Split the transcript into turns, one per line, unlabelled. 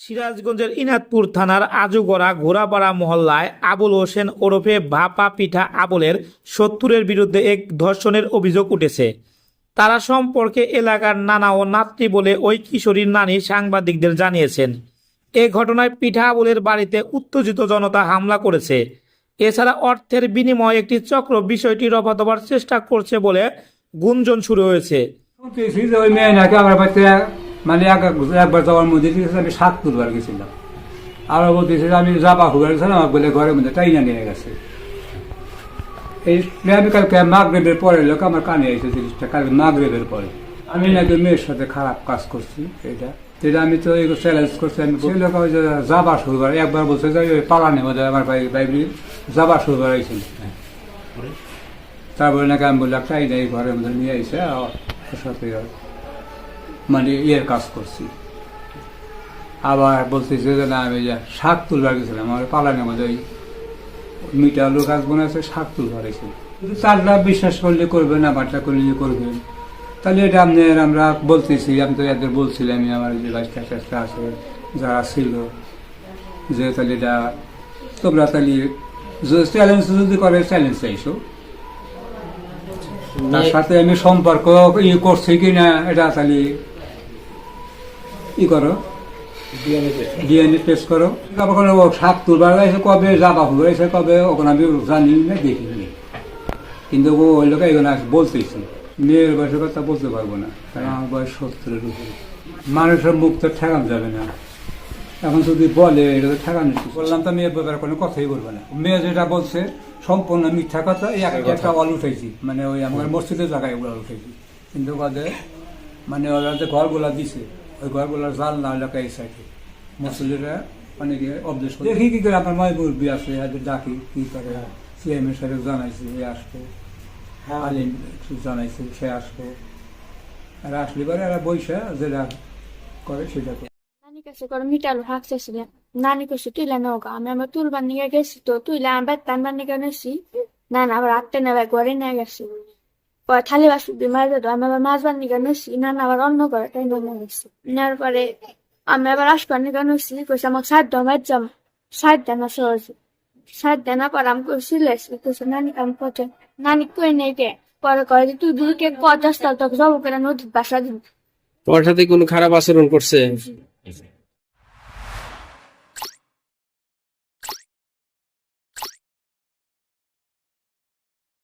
সিরাজগঞ্জের ইনাদপুর থানার আজুগড়া ঘোড়াপাড়া মহল্লায় আবুল হোসেন ওরফে ভাপা পিঠা আবুলের সত্তরের বিরুদ্ধে এক ধর্ষণের অভিযোগ উঠেছে। তারা সম্পর্কে এলাকার নানা ও নাতৃ বলে ওই কিশোরীর নানি সাংবাদিকদের জানিয়েছেন। এ ঘটনায় পিঠা আবুলের বাড়িতে উত্তেজিত জনতা হামলা করেছে। এছাড়া অর্থের বিনিময়ে একটি চক্র বিষয়টি রফাদফার চেষ্টা করছে বলে গুঞ্জন শুরু হয়েছে।
যে মানে এক একবার যাওয়ার মধ্যে আমি সাত তুলবার গেছিলাম। আর বলতেছে যে আমি জাপা খুবার গেছিলাম আমার বলে ঘরের মধ্যে টাইনা নিয়ে গেছে। এই আমি কালকে মাগরেবের পরে লোক আমার কানে এসে জিনিসটা, কালকে মাগরেবের পরে। আমি নাকি মেয়ের সাথে খারাপ কাজ করছি, এটা। যেটা আমি তো এগুলো চ্যালেঞ্জ করছি, আমি সেই লোক যাবা শুরু করে একবার বলছে যে ওই পালানে মধ্যে আমার ভাই বাইবলি যাবা শুরু করাইছিল তারপরে নাকি আমি বললাম তাই নাই ঘরের মধ্যে নিয়ে এসে সাথে মানে ইয়ের কাজ করছি। আবার বলতেছে যে না আমি যে শাক তুলবার গেছিলাম আমার পালানের মধ্যে ওই মিটা আলু গাছ আছে শাক তুলবার কিন্তু তারা বিশ্বাস করলে করবে না বাচ্চা করলে করবেন। তাহলে এটা আপনার আমরা বলতেছি আমি তো এদের বলছিলাম আমার যে বাচ্চা টাচ্চা আছে যারা ছিল যে তাহলে এটা তোমরা তাহলে চ্যালেঞ্জ যদি করে চ্যালেঞ্জ চাইছো তার সাথে আমি সম্পর্ক ই করছি কিনা এটা তাহলে ই করো। ডিএনএ টেস্ট করো। ও সাপ তুলবার এসে কবে যাবা হবে এসে কবে? ওখানে আমি জানি না দেখিনি। কিন্তু ও ওই লোক এখানে বলতেছি। মেয়ের বয়সের কথা বলতে পারব না কারণ আমার বয়স সত্তরের উপরে। মানুষের মুখ তো ঠেকানো যাবে না। এখন যদি বলে এটা তো ঠেকানো বললাম তো মেয়ের ব্যাপারে কোনো কথাই বলবে না। মেয়ে যেটা বলছে সম্পূর্ণ মিথ্যা কথা এই এক- একটা অল উঠেছি। মানে ওই আমার মসজিদের জায়গায় ওগুলো উঠেছি। কিন্তু ওদের মানে ওরা যে ঘরগুলা দিছে ওই ঘরগুলোর জাল না এলাকা এই সাইডে। মসজিদরা অনেকে অবদেশ করে। দেখি কি করে আমার মাই মুরব্বী আছে এদের ডাকি কি করে। সিএমের সাথে জানাইছি এ আসব। আলিম জানাইছি সে আসব। আর আসলে পরে এরা বৈশা যেটা করে সেটা করে।
নানি কাছে করে মিটালো হাঁকতেছিলেন নানি কাছে তুইলে নৌকা আমি আমার তুলবার নিয়ে গেছি তো তুইলে আমি বেত টানবার নিয়ে গেছি। না না আবার আটটা নেবে ঘরে নিয়ে গেছি। পরে থালি বাসি বিমার দিত আমি আবার মাছ বান্নি গেছি না না আবার অন্য করে তাই নিয়ে গেছি নেওয়ার পরে আমি আবার আসবার নিয়ে গেছি কইছে আমার সাত দমার যাম সাত দানা সহজে। সাত দানা পর আমি কইছি লেছি কইছে নানি কাম পথে নানি কই নেই কে? পরে কয় যে তুই দুই কে পঞ্চাশ তাল তোকে জব করে নদীর বাসা দিবি।
তোমার সাথে কোনো খারাপ আচরণ করছে?